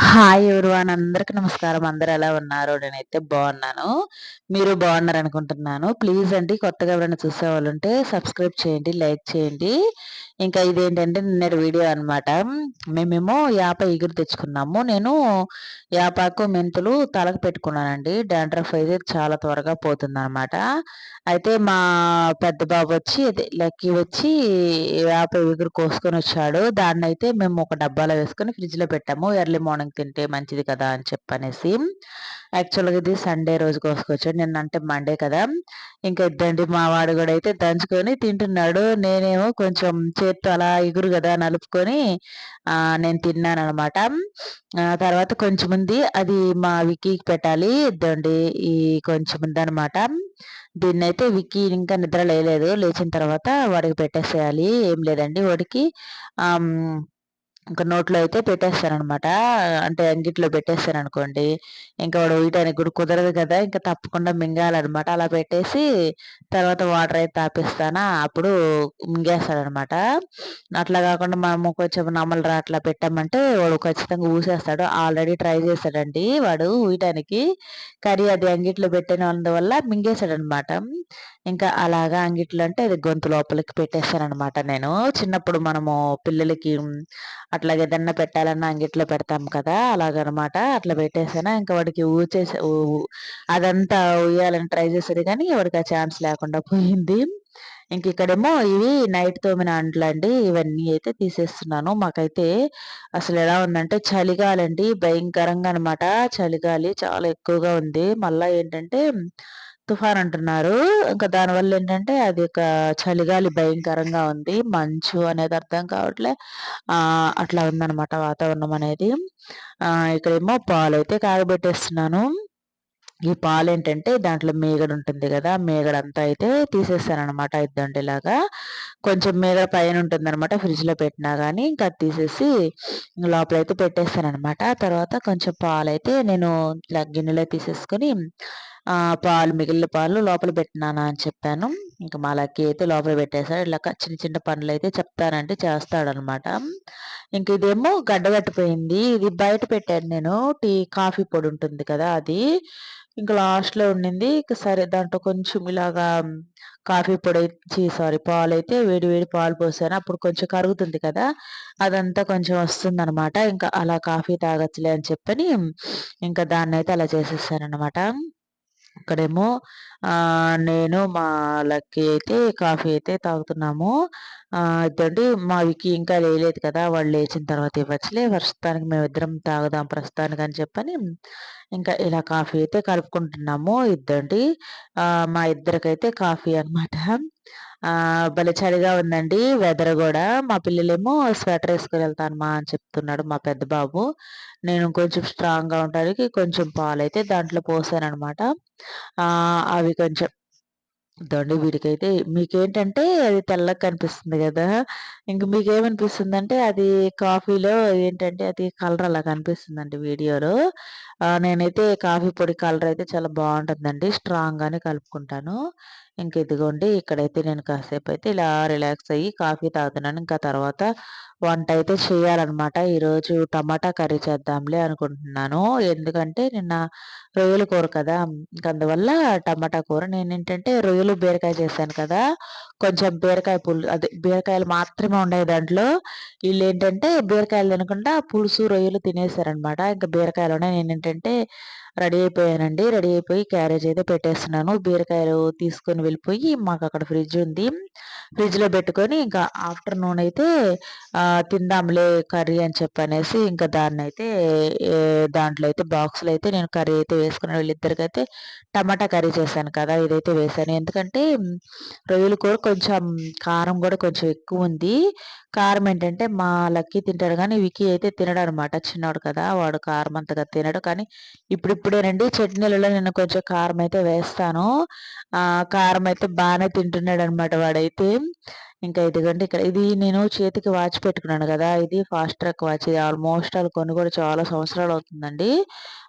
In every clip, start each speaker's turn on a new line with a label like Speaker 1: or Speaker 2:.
Speaker 1: Hi everyone అందరికి నమస్కారం. అందరు ఎలా ఉన్నారు? నేనైతే బాగున్నాను. మీరు బాగున్నారు అనుకుంటున్నాను. ప్లీజ్ అండి కొత్తగా ఎవరైనా చూసే వాళ్ళు ఉంటే సబ్స్క్రైబ్ చేయండి లైక్ చేయండి. ఇంకా ఇదేంటంటే నిన్నటి వీడియో అనమాట మేమేమో యాప ఎగురు తెచ్చుకున్నాము. నేను యాపాకు మెంతులు తలకు పెట్టుకున్నానండి. డాండ్రఫ్ అయితే చాలా త్వరగా పోతుంది అనమాట అయితే మా పెద్ద బాబు వచ్చి లక్కీ వచ్చి యాప ఎగురు కోసుకొని వచ్చాడు. దాన్ని అయితే మేము ఒక డబ్బాలో వేసుకొని ఫ్రిడ్జ్లో పెట్టాము. ఎర్లీ మార్నింగ్ తింటే మంచిది కదా అని చెప్పనేసి. యాక్చువల్గా ఇది సండే రోజు కోసుకొచ్చాడు నిన్న అంటే మండే కదా. ఇంకా ఇద్దండి మా వాడు కూడా అయితే దంచుకొని తింటున్నాడు. నేనేమో కొంచెం చేత్తో అలా ఎగురు కదా నలుపుకొని నేను తిన్నాను అనమాట తర్వాత కొంచెం ఉంది అది మా విక్కీకి పెట్టాలి. ఇద్దండి ఈ కొంచెం ఉందనమాట. దీన్ని అయితే విక్కీ ఇంకా నిద్ర లేలేదు. లేచిన తర్వాత వాడికి పెట్టేసేయాలి. ఏం లేదండి వాడికి ఇంకా నోట్లో అయితే పెట్టేస్తారనమాట. అంటే అంగిట్లో పెట్టేస్తారనుకోండి. ఇంకా వాడు వేయటానికి కూడా కుదరదు కదా ఇంకా తప్పకుండా మింగాలన్నమాట అలా పెట్టేసి తర్వాత వాటర్ అయితే తాపిస్తానా అప్పుడు మింగేస్తాడనమాట అట్లా కాకుండా మనము కొంచెం నమలరా అట్లా పెట్టామంటే వాడు ఖచ్చితంగా ఊసేస్తాడు. ఆల్రెడీ ట్రై చేశాడండి వాడు ఊయటానికి కర్రీ అది అంగిట్లో పెట్టినందువల్ల మింగేశాడనమాట. ఇంకా అలాగా అంగిట్లో అంటే అది గొంతు లోపలికి పెట్టేస్తానమాట నేను. చిన్నప్పుడు మనము పిల్లలకి అట్లాగే ఏదన్నా పెట్టాలన్నా అంగిట్లో పెడతాం కదా అలాగనమాట. అట్లా పెట్టేసాను ఇంకా వాడికి ఊచేసి అదంతా ఉయ్యాలని ట్రై చేసేది కానీ వాడికి ఆ ఛాన్స్ లేకుండా పోయింది. ఇంక ఇక్కడేమో ఇవి నైట్ తోమిన అంట్లు అండి ఇవన్నీ అయితే తీసేస్తున్నాను. మాకైతే అసలు ఎలా ఉందంటే చలిగాలండి భయంకరంగా అనమాట చలిగాలి చాలా ఎక్కువగా ఉంది. మళ్ళీ ఏంటంటే తుఫాన్ అంటున్నారు. ఇంకా దానివల్ల ఏంటంటే అది ఒక చలిగాలి భయంకరంగా ఉంది. మంచు అనేది అర్థం కావట్లే. అట్లా ఉందన్నమాట వాతావరణం అనేది. ఇక్కడేమో పాలు అయితే కాగబెట్టేస్తున్నాను. ఈ పాలు ఏంటంటే దాంట్లో మేగడ ఉంటుంది కదా మేగడంతా అయితే తీసేస్తాను అనమాట ఇలాగా కొంచెం మేగడ పైన ఉంటుంది అనమాట ఫ్రిడ్జ్లో పెట్టినా కానీ ఇంకా తీసేసి లోపల పెట్టేస్తాను అనమాట తర్వాత కొంచెం పాలు అయితే నేను ఇలా గిన్నెలో తీసేసుకొని పాలు మిగిలిన పాలు లోపల పెట్టినానా అని చెప్పాను. ఇంకా మా లక్కీ అయితే లోపల పెట్టేశాడు. ఇలా చిన్న చిన్న పనులు అయితే చెప్తానంటే చేస్తాడనమాట. ఇంక ఇదేమో గడ్డగట్టిపోయింది ఇది బయట పెట్టాను నేను. టీ కాఫీ పొడి ఉంటుంది కదా అది. ఇంకా లాస్ట్లో ఉండింది. ఇక సరే దాంట్లో కొంచెం ఇలాగా కాఫీ పొడి సారీ పాలు అయితే వేడి వేడి పాలు పోసాను. అప్పుడు కొంచెం కరుగుతుంది కదా. అదంతా కొంచెం వస్తుంది అనమాట ఇంకా అలా కాఫీ తాగచ్చులే అని చెప్పని ఇంకా దాన్ని అయితే అలా చేసేసాను అనమాట ఇక్కడేమో నేను మా లక్కీ అయితే కాఫీ అయితే తాగుతున్నాము. ఇదండి మా వికి ఇంకా లేలేదు కదా వాళ్ళు లేచిన తర్వాత ఇవ్వచ్చులే ప్రస్తుతానికి మేమిద్దరం తాగుదాం ప్రస్తుతానికి అని చెప్పని ఇంకా ఇలా కాఫీ అయితే కలుపుకుంటున్నాము ఇద్దండి. మా ఇద్దరికైతే కాఫీ అనమాట భలే చలిగా ఉందండి వెదర్ కూడా. మా పిల్లలేమో స్వెటర్ వేసుకుని వెళ్తానమ్మా అని చెప్తున్నాడు మా పెద్ద బాబు. నేను కొంచెం స్ట్రాంగ్గా ఉండడానికి కొంచెం పాలు అయితే దాంట్లో పోసానమాట అవి కొంచెం దండి వీడికైతే మీకేంటంటే అది తెల్లగా కనిపిస్తుంది కదా. ఇంక మీకేమనిపిస్తుంది అంటే అది కాఫీలో ఏంటంటే అది కలర్ అలా కనిపిస్తుందండి వీడియోలో. నేనైతే కాఫీ పొడి కలర్ అయితే చాలా బాగుంటుందండి. స్ట్రాంగ్గానే కలుపుకుంటాను. ఇంక ఇదిగోండి ఇక్కడైతే నేను కాసేపు అయితే ఇలా రిలాక్స్ అయ్యి కాఫీ తాగుతున్నాను. ఇంకా తర్వాత వంట అయితే చేయాలన్నమాట. ఈరోజు టమాటా కర్రీ చేద్దాంలే అనుకుంటున్నాను. ఎందుకంటే నిన్న రొయ్యల కూర కదా. అందువల్ల టమాటా కూర నేను ఏంటంటే రొయ్యలు బీరకాయ చేశాను కదా. కొంచెం బీరకాయ పులు అదే బీరకాయలు మాత్రమే ఉన్నాయి దాంట్లో వీళ్ళు ఏంటంటే బీరకాయలు తినకుండా పులుసు రొయ్యలు తినేసారనమాట ఇంకా బీరకాయలోనే నేను ఏంటంటే రెడీ అయిపోయానండి. రెడీ అయిపోయి క్యారేజ్ అయితే పెట్టేస్తున్నాను. బీరకాయలు తీసుకొని వెళ్ళిపోయి మాకు అక్కడ ఫ్రిడ్జ్ ఉంది. ఫ్రిడ్జ్లో పెట్టుకొని ఇంకా ఆఫ్టర్నూన్ అయితే తిందాంలే కర్రీ అని చెప్పనేసి ఇంకా దాన్ని అయితే దాంట్లో అయితే బాక్స్లో అయితే నేను కర్రీ అయితే వేసుకుని వీళ్ళిద్దరికి అయితే టమాటా కర్రీ చేశాను కదా ఇదైతే వేసాను ఎందుకంటే రొయ్యలు కూర కొంచెం కారం కూడా కొంచెం ఎక్కువ ఉంది. కారం ఏంటంటే మా లక్కీ తింటాడు కానీ వికీ అయితే తినడు అనమాట చిన్నవాడు కదా వాడు కారం అంతగా తినడు. కానీ ఇప్పుడిప్పుడేనండి చట్నీలలో నేను కొంచెం కారం అయితే వేస్తాను. కారం అయితే బాగానే తింటున్నాడు అనమాట వాడైతే. ఇంకా ఇదిగోండి ఇక్కడ ఇది నేను చేతికి వాచ్ పెట్టుకున్నాను కదా ఇది ఫాస్ట్ ట్రాక్ వాచ్ ఇది ఆల్మోస్ట్ అది కొని కూడా చాలా సంవత్సరాలు అవుతుందండి.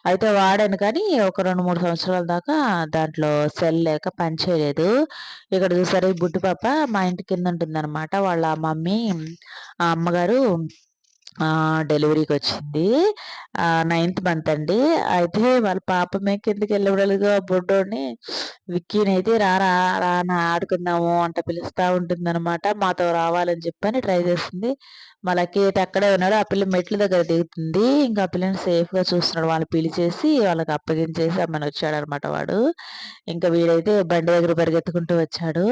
Speaker 1: అయితే వాడాను కానీ ఒక రెండు మూడు సంవత్సరాల దాకా దాంట్లో సెల్ లేక పనిచేయలేదు. ఇక్కడ చూసారు ఈ బుడ్డి పాప మా ఇంటి కింద ఉంటుందన్నమాట. వాళ్ళ మమ్మీ ఆ అమ్మగారు డెలివరీకి వచ్చింది నైన్త్ మంత్ అండి అయితే వాళ్ళ పాప మేక ఎందుకు వెళ్ళబడలుగా బొడ్డోని విక్కీనైతే రారా రానా ఆడుకుందాము అంట పిలుస్తూ ఉంటుందన్నమాట. మాతో రావాలని చెప్పని ట్రై చేస్తుంది. మా లక్కీ అయితే అక్కడే ఉన్నాడు ఆ పిల్ల మెట్ల దగ్గర దిగుతుంది. ఇంకా ఆ పిల్లని సేఫ్గా చూస్తున్నాడు. వాళ్ళు పిలిచేసి వాళ్ళకి అప్పగించేసి అమ్మని వచ్చాడు అనమాట వాడు. ఇంకా వీడైతే బండి దగ్గర పరిగెత్తుకుంటూ వచ్చాడు.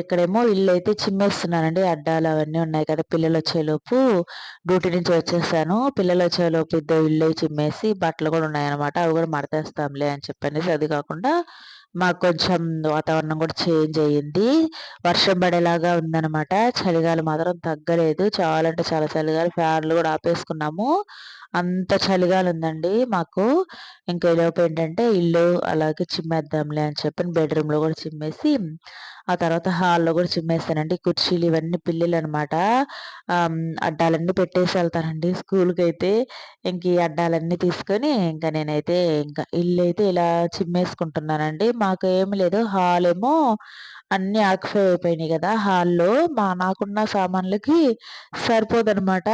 Speaker 1: ఇక్కడేమో ఇల్లు అయితే చిమ్మేస్తున్నానండి అడ్డాలు అవన్నీ ఉన్నాయి కదా పిల్లలు వచ్చేలోపు. డ్యూటీ నుంచి వచ్చేసాను. పిల్లలు వచ్చేలోపు ఇద్దరు ఇల్లు చిమ్మేసి బట్టలు కూడా ఉన్నాయన్నమాట. అవి కూడా మడతేస్తాంలే అని చెప్పనేసి అది కాకుండా మాకు కొంచెం వాతావరణం కూడా చేంజ్ అయ్యింది. వర్షం పడేలాగా ఉందన్నమాట. చలిగాలి మాత్రం తగ్గలేదు. చాలా అంటే చాలా చలిగాలి. ఫ్యాన్లు కూడా ఆపేసుకున్నాము. అంత చలిగాలి ఉందండి మాకు ఇంకా లోపు ఏంటంటే ఇల్లు అలాగే చిమ్మేద్దాంలే అని చెప్పి బెడ్రూమ్లో కూడా చిమ్మేసి ఆ తర్వాత హాల్లో కూడా చిమ్మేస్తానండి. కుర్చీలు ఇవన్నీ పిల్లలు అనమాట అడ్డాలన్నీ పెట్టేసి వెళ్తానండి స్కూల్కి అయితే ఇంక ఈ అడ్డాలన్నీ తీసుకొని ఇంకా నేనైతే ఇంకా ఇల్లు అయితే ఇలా చిమ్మేసుకుంటున్నానండి. మాకు ఏమి లేదు. హాల్ ఏమో అన్నీ ఆక్యుపై అయిపోయినాయి కదా. హాల్లో మా నాకున్న సామాన్లకి సరిపోదనమాట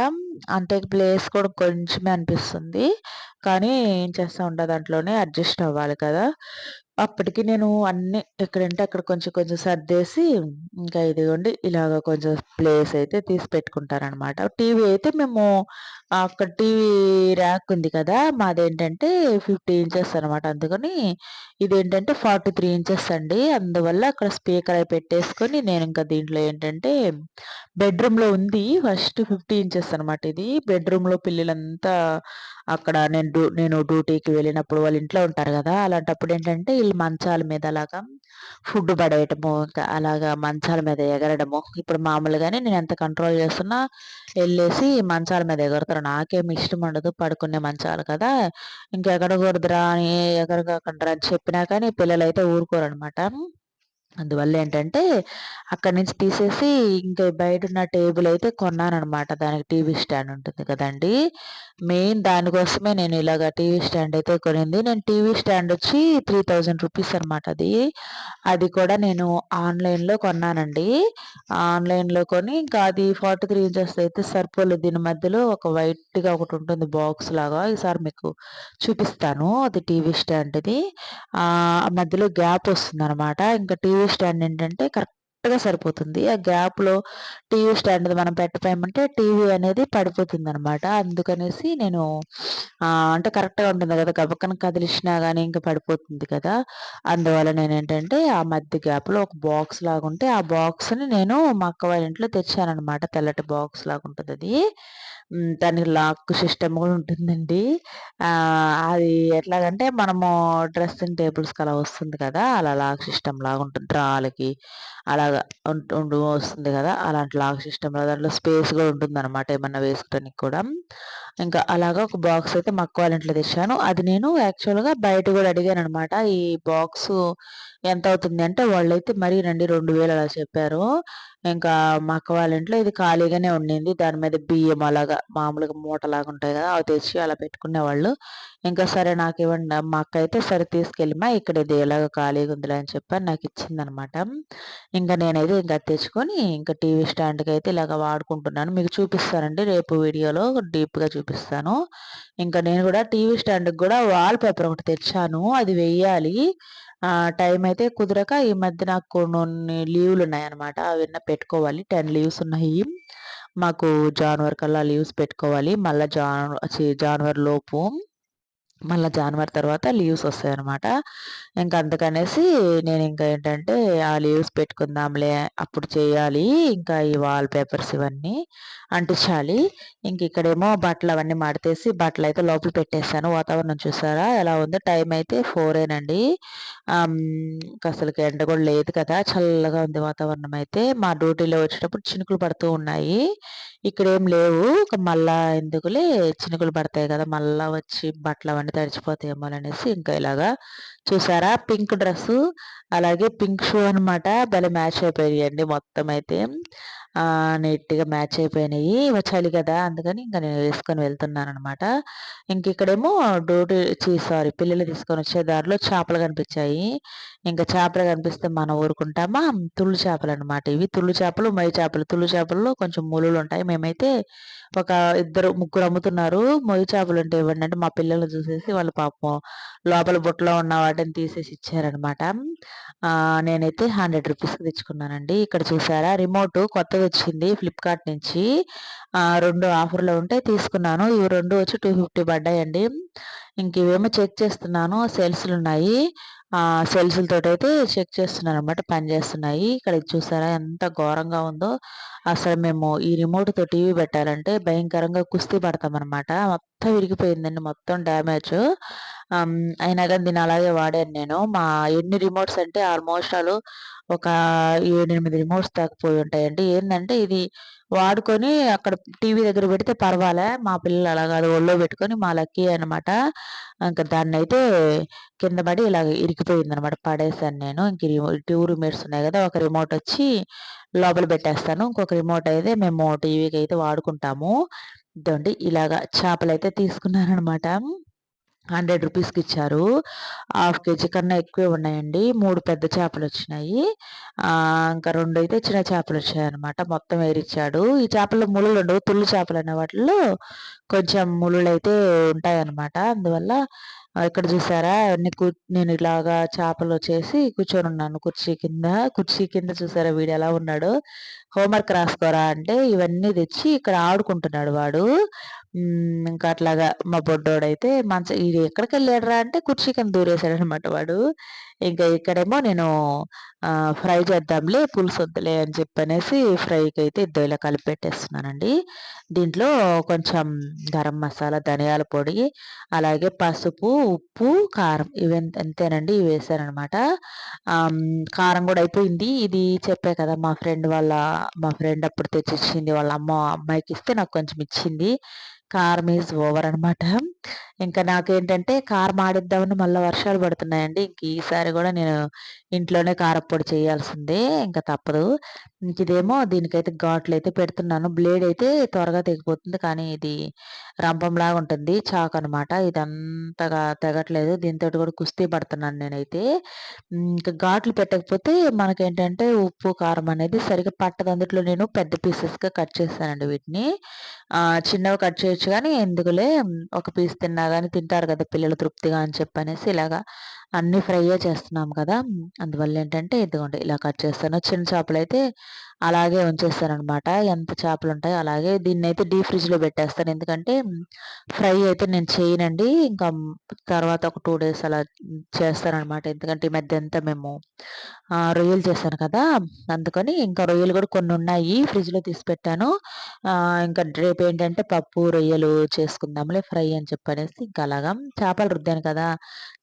Speaker 1: అంటే ప్లేస్ కూడా కొంచెమే అనిపిస్తుంది. కానీ ఏం చేస్తా ఉంటా దాంట్లోనే అడ్జస్ట్ అవ్వాలి కదా. అప్పటికి నేను అన్ని ఎక్కడంటే అక్కడ కొంచెం కొంచెం సర్దేసి ఇంకా ఇదిగోండి ఇలాగ కొంచెం ప్లేస్ అయితే తీసి పెట్టుకుంటారనమాట టీవీ అయితే మేము అక్కడ టీవీ ర్యాక్ ఉంది కదా మాదేంటంటే ఫిఫ్టీ ఇంచెస్ అనమాట అందుకని ఇదేంటంటే ఫార్టీ త్రీ ఇంచెస్ అండి. అందువల్ల అక్కడ స్పీకర్ అయి పెట్టేసుకొని నేను ఇంకా దీంట్లో ఏంటంటే బెడ్రూమ్లో ఉంది. ఫస్ట్ ఫిఫ్టీ ఇంచెస్ అనమాట ఇది. బెడ్రూమ్లో పిల్లలంతా అక్కడ నేను నేను డ్యూటీకి వెళ్ళినప్పుడు వాళ్ళ ఇంట్లో ఉంటారు కదా అలాంటప్పుడు ఏంటంటే వీళ్ళు మంచాల మీద అలాగా ఫుడ్ పడేయటము ఇంకా అలాగా మంచాల మీద ఎగరడము. ఇప్పుడు మామూలుగానే నేను ఎంత కంట్రోల్ చేస్తున్నా వెళ్ళేసి మంచాల మీద ఎగురుతారు. నాకేమి ఇష్టం ఉండదు పడుకునే మంచాలు కదా. ఇంకెగరకూడదురా అని ఎగరకాకుండా అని చెప్పినా కానీ పిల్లలు అయితే ఊరుకోరు అనమాట అందువల్ల ఏంటంటే అక్కడి నుంచి తీసేసి ఇంకా బయట ఉన్న టేబుల్ అయితే కొన్నానమాట దానికి టీవీ స్టాండ్ ఉంటుంది కదండి. మెయిన్ దానికోసమే నేను ఇలాగ టీవీ స్టాండ్ అయితే కొనింది. నేను టీవీ స్టాండ్ వచ్చి త్రీ థౌజండ్ రూపీస్ అనమాట అది. అది కూడా నేను ఆన్లైన్లో కొన్నానండి. ఆన్లైన్లో కొని ఇంకా అది ఫార్టీ త్రీ ఇంచెస్ అయితే సరిపోలేదు. దీని మధ్యలో ఒక వైట్గా ఒకటి ఉంటుంది బాక్స్ లాగా. ఈసారి మీకు చూపిస్తాను. అది టీవీ స్టాండ్ది. మధ్యలో గ్యాప్ వస్తుంది అనమాట ఇంకా టీవీ స్టాండ్ ఏంటంటే కరెక్ట్ కరెక్ట్గా సరిపోతుంది. ఆ గ్యాప్లో టీవీ స్టాండ్ మనం పెట్టపోయామంటే టీవీ అనేది పడిపోతుంది అనమాట అందుకనేసి నేను అంటే కరెక్ట్గా ఉంటుంది కదా గబక్కన కదిలిసినా కానీ ఇంకా పడిపోతుంది కదా. అందువల్ల నేను ఏంటంటే ఆ మధ్య గ్యాప్లో ఒక బాక్స్ లాగా ఉంటే ఆ బాక్స్ని నేను మా అక్క వాళ్ళ ఇంట్లో తెచ్చానమాట తెల్లటి బాక్స్ లాగా ఉంటుంది అది దానికి లాక్ సిస్టమ్ కూడా ఉంటుందండి. అది ఎట్లాగంటే మనము డ్రెస్సింగ్ టేబుల్స్కి అలా వస్తుంది కదా అలా లాక్ సిస్టమ్ లాగా ఉంటుంది డ్రాలకి అలాగ వస్తుంది కదా? అలాంటి లాక్ సిస్టమ్ దాంట్లో స్పేస్ కూడా ఉంటుంది అనమాట ఏమన్నా వేసుకోవడానికి కూడా. ఇంకా అలాగా ఒక బాక్స్ అయితే మా అక్క వాళ్ళ ఇంట్లో తెచ్చాను. అది నేను యాక్చువల్గా బయట కూడా అడిగాను అనమాట ఈ బాక్స్ ఎంత అవుతుంది అంటే వాళ్ళైతే మరీ రండి రెండు వేలు అలా చెప్పారు. ఇంకా మా అక్క వాళ్ళ ఇంట్లో ఇది ఖాళీగానే ఉండింది. దాని మీద బియ్యం అలాగా మామూలుగా మూటలాగా ఉంటాయి కదా అవి తెచ్చి అలా పెట్టుకునేవాళ్ళు ఇంకా సరే నాకు ఇవ్వండి మా అక్క అయితే సరే తీసుకెళ్ళిమా ఇక్కడ ఇది ఎలాగ ఖాళీగా ఉందిలే అని చెప్పి నాకు ఇచ్చిందనమాట ఇంకా నేనైతే ఇంకా తెచ్చుకొని ఇంకా టీవీ స్టాండ్కి అయితే ఇలాగ వాడుకుంటున్నాను. మీకు చూపిస్తానండి రేపు వీడియోలో డీప్గా చూపిస్తాను. ఇంకా నేను కూడా టీవీ స్టాండ్కి కూడా వాల్ పేపర్ ఒకటి తెచ్చాను. అది వెయ్యాలి. టైం అయితే కుదరక ఈ మధ్య నాకు కొన్ని లీవ్లు ఉన్నాయన్నమాట. అవన్నీ పెట్టుకోవాలి. టెన్ లీవ్స్ ఉన్నాయి. మాకు జాన్వర్ కల్లా లీవ్స్ పెట్టుకోవాలి. మళ్ళీ జాన్ జాన్వర్ లోపు మళ్ళీ జనవరి తర్వాత లీవ్స్ వస్తాయన్నమాట. ఇంకా అందుకనేసి నేను ఇంకా ఏంటంటే ఆ లీవ్స్ పెట్టుకుందాంలే అప్పుడు చేయాలి. ఇంకా ఈ వాల్ పేపర్స్ ఇవన్నీ అంటించాలి. ఇంక ఇక్కడేమో బట్టలు అవన్నీ మడతేసి బట్టలు అయితే లోపల పెట్టేశాను. వాతావరణం చూసారా? ఎలా ఉంది? టైం అయితే ఫోరేనండి అసలుకి ఎండ కూడా లేదు కదా? చల్లగా ఉంది వాతావరణం అయితే. మా డ్యూటీలో వచ్చేటప్పుడు చినుకులు పడుతూ ఉన్నాయి. ఇక్కడ ఏం లేవు మళ్ళా ఎందుకులే చినుకులు పడతాయి కదా మళ్ళా వచ్చి బట్టలు అవన్నీ తడిచిపోతాయేమో అనేసి ఇంకా ఇలాగా చూసారా పింక్ డ్రెస్ అలాగే పింక్ షూ అనమాట భలే మ్యాచ్ అయిపోయాయండి మొత్తం అయితే నీట్‌గా మ్యాచ్ అయిపోయినాయి. చలి కదా! అందుకని ఇంకా నేను వేసుకొని వెళ్తున్నాననమాట. ఇంక ఇక్కడేమో డ్యూటీ ఛీ సారీ పిల్లలు తీసుకొని వచ్చే దారిలో చేపలు కనిపించాయి. ఇంకా చేపలు కనిపిస్తే మనం ఊరుకుంటామా? తుళ్ళు చేపలనమాట ఇవి. తుళ్ళు చేపలు, మై చేపలు. తుళ్ళు చేపల్లో కొంచెం ముల్లులుంటాయి. మేమైతే ఒక ఇద్దరు, ముగ్గురు అమ్ముతున్నారు. మొయ్యి చేపలుంటే ఇవ్వండి అంటే మా పిల్లలు చూసేసి వాళ్ళు పాపం లోపల బుట్టలో ఉన్న కార్డుని తీసేసి ఇచ్చారనమాట. నేనైతే హండ్రెడ్ రూపీస్కి తెచ్చుకున్నానండి. ఇక్కడ చూసారా రిమోట్ కొత్తదొచ్చింది ఫ్లిప్‌కార్ట్ నుంచి. రెండు ఆఫర్‌లో ఉంటే తీసుకున్నాను. ఇవి రెండు వచ్చి 250 పడ్డాయండి. ఇంక ఇవేమో చెక్ చేస్తున్నాను. సేల్స్లు ఉన్నాయి ఆహ్, అయితే చెక్ చేస్తున్నాననమాట. పనిచేస్తున్నాయి. ఇక్కడ చూసారా ఎంత ఘోరంగా ఉందో. అసలు మేము ఈ రిమోట్‌తో టీవీ పెట్టాలంటే భయంకరంగా కుస్తీ పడతామనమాట. మొత్తం విరిగిపోయిందండి. మొత్తం డ్యామేజ్ అయినా కానీ దీన్ని అలాగే వాడాను నేను. మా ఎన్ని రిమోట్స్ అంటే ఆల్మోస్ట్ ఆల్ ఒక 7, 8 రిమోట్స్ దాకా పోయుంటాయండి. ఏంటంటే ఇది వాడుకొని అక్కడ టీవీ దగ్గర పెడితే పర్వాలే. మా పిల్లలు అలా కాదు ఒళ్ళో పెట్టుకొని మా లక్కీ అనమాట. ఇంక దాన్నైతే కింద పడి ఇలాగ ఇరిగిపోయిందనమాట. పడేసాను నేను. ఇంక రిమో 2 రిమోట్స్ ఉన్నాయి కదా! ఒక రిమోట్ వచ్చి లోపల పెట్టేస్తాను. ఇంకొక రిమోట్ అయితే మేము టీవీకి అయితే వాడుకుంటాము. ఇదండి ఇలాగ చేపలైతే తీసుకున్నాననమాట. హండ్రెడ్ రూపీస్కి ఇచ్చారు. హాఫ్ కేజీ కన్నా ఎక్కువే ఉన్నాయండి. మూడు పెద్ద చేపలు వచ్చినాయి ఇంకా రెండు అయితే చిన్న చేపలు చేపలొచ్చాయన్నమాట. మొత్తం ఏరిచ్చాడు. ఈ చేపల్లో ముల్లులుండవు. తుళ్ళు అనే వాటిల్లో కొంచెం ముల్లులైతే ఉంటాయన్నమాట. అందువల్ల ఇక్కడ చూసారా అన్ని కు నేను ఇలాగా కూర్చొని ఉన్నాను కుర్చీ కింద. కుర్చీ కింద చూసారా వీడు ఎలా ఉన్నాడో. హోంవర్క్ రాసుకోరా అంటే ఇవన్నీ తెచ్చి ఇక్కడ ఆడుకుంటున్నాడు వాడు. ఇంకా అట్లాగా మా బొడ్డోడైతే మంచి ఇది ఎక్కడికి వెళ్ళాడరా అంటే కుర్చీ కింద దూరేసాడనమాట వాడు. ఇంకా ఇక్కడేమో నేను ఫ్రై చేద్దాంలే పులుసు వద్దులే అని చెప్పనేసి ఫ్రైకైతే ఇద్దో ఇలా కలిపి పెట్టేస్తున్నానండి. దీంట్లో కొంచెం గరం మసాలా, ధనియాల పొడి, అలాగే పసుపు, ఉప్పు, కారం ఇవి అంతేనండి ఇవి వేసానమాట కారం కూడా అయిపోయింది. ఇది చెప్పే కదా! మా ఫ్రెండ్ వాళ్ళ మా ఫ్రెండ్ అప్పుడు తెచ్చిచ్చింది. వాళ్ళ అమ్మ అమ్మాయికి ఇస్తే నాకు కొంచెం ఇచ్చింది. కారం ఈజ్ ఓవర్ అనమాట. ఇంకా నాకేంటంటే కారం ఆడిద్దామని మళ్ళీ వర్షాలు పడుతున్నాయండి. ఇంక ఈసారి కూడా నేను ఇంట్లోనే కారప్పొడి చేయాల్సిందే. ఇంకా తప్పదు. ఇంక ఇదేమో దీనికైతే ఘాట్లయితే పెడుతున్నాను. బ్లేడ్ అయితే త్వరగా తెగిపోతుంది. కానీ ఇది రంపంలాగా ఉంటుంది. చాక్ అనమాట ఇది ఇదంతగా తెగట్లేదు. దీంతో కూడా కుస్తీ పడుతున్నాను నేనైతే. ఇంకా ఘాట్లు పెట్టకపోతే మనకేంటంటే ఉప్పు, కారం అనేది సరిగ్గా పట్టదు. అందుట్లో నేను పెద్ద పీసెస్‌గా కట్ చేశానండి వీటిని. చిన్నవి కట్ చేయొచ్చు కానీ ఎందుకులే ఒక పీస్ తిన్నా కానీ తింటారు కదా పిల్లలు తృప్తిగా అని చెప్పనేసి ఇలాగా అన్ని ఫ్రైయే చేస్తున్నాం కదా! అందువల్ల ఏంటంటే ఇదిగోండి ఇలా కట్ చేస్తాను. చిన్న చేపలైతే అలాగే ఉంచేస్తాననమాట. ఎంత చేపలు ఉంటాయో అలాగే. దీన్నైతే డీప్ ఫ్రిడ్జ్‌లో పెట్టేస్తాను. ఎందుకంటే ఫ్రై అయితే నేను చేయనండి. ఇంకా తర్వాత ఒక టూ డేస్ అలా చేస్తాననమాట. ఎందుకంటే ఈ మధ్య అంతా మేము రొయ్యలు చేశాను కదా! అందుకని ఇంకా రొయ్యలు కూడా కొన్ని ఉన్నాయి ఫ్రిడ్జ్‌లో తీసి పెట్టాను. ఇంకా రేపు ఏంటంటే పప్పు, రొయ్యలు చేసుకుందాంలే ఫ్రై అని చెప్పనేసి ఇంకా అలాగా చేపలు రుద్దాను కదా!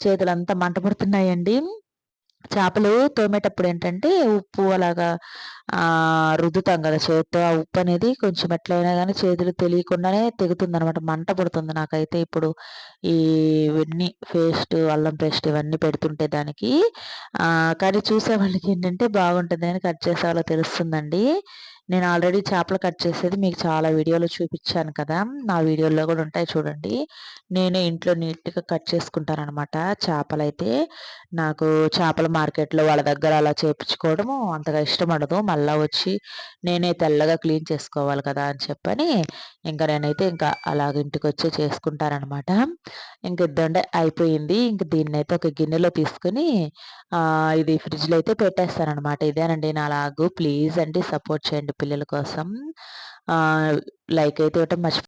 Speaker 1: చేతులంతా మంట పుడుతున్నాయండి. చేపలు తోమేటప్పుడు ఏంటంటే ఉప్పు అలాగా రుద్దుతాం కదా చేతితో ఆ ఉప్పనేది కొంచెం ఎట్లయినా కానీ చేతులు తెలియకుండానే తెగుతుందనమాట. మంట పుడుతుంది నాకైతే ఇప్పుడు ఈ ఇవన్నీ పేస్ట్, అల్లం పేస్ట్ ఇవన్నీ పెడుతుంటే దానికి. కానీ చూసే వాళ్ళకేంటంటే బాగుంటదని కట్ చేసే వాళ్ళకి తెలుస్తుందండి. నేను ఆల్రెడీ చేపలు కట్ చేసేది మీకు చాలా వీడియోలో చూపించాను కదా! నా వీడియోల్లో కూడా ఉంటాయి చూడండి. నేనే ఇంట్లో నీట్‌గా కట్ చేసుకుంటాననమాట చేపలైతే. నాకు చేపల మార్కెట్‌లో వాళ్ళ దగ్గర అలా చేపిచ్చుకోవడము అంతగా ఇష్టముండదు. మళ్ళీ వచ్చి నేనే తెల్లగా క్లీన్ చేసుకోవాలి కదా! అని చెప్పని ఇంకా నేనైతే ఇంకా అలాగ ఇంటికి వచ్చి చేసుకుంటానమాట ఇంక ఇద్దండే అయిపోయింది. ఇంక దీన్నైతే ఒక గిన్నెలో తీసుకొని ఇది ఫ్రిడ్జ్‌లో అయితే పెట్టేస్తానమాట ఇదేనండి నా లాగు. ప్లీజ్ అండి సపోర్ట్ చేయండి పిల్లల కోసం. లైక్ అయితే ఇవ్వటం మర్చిపో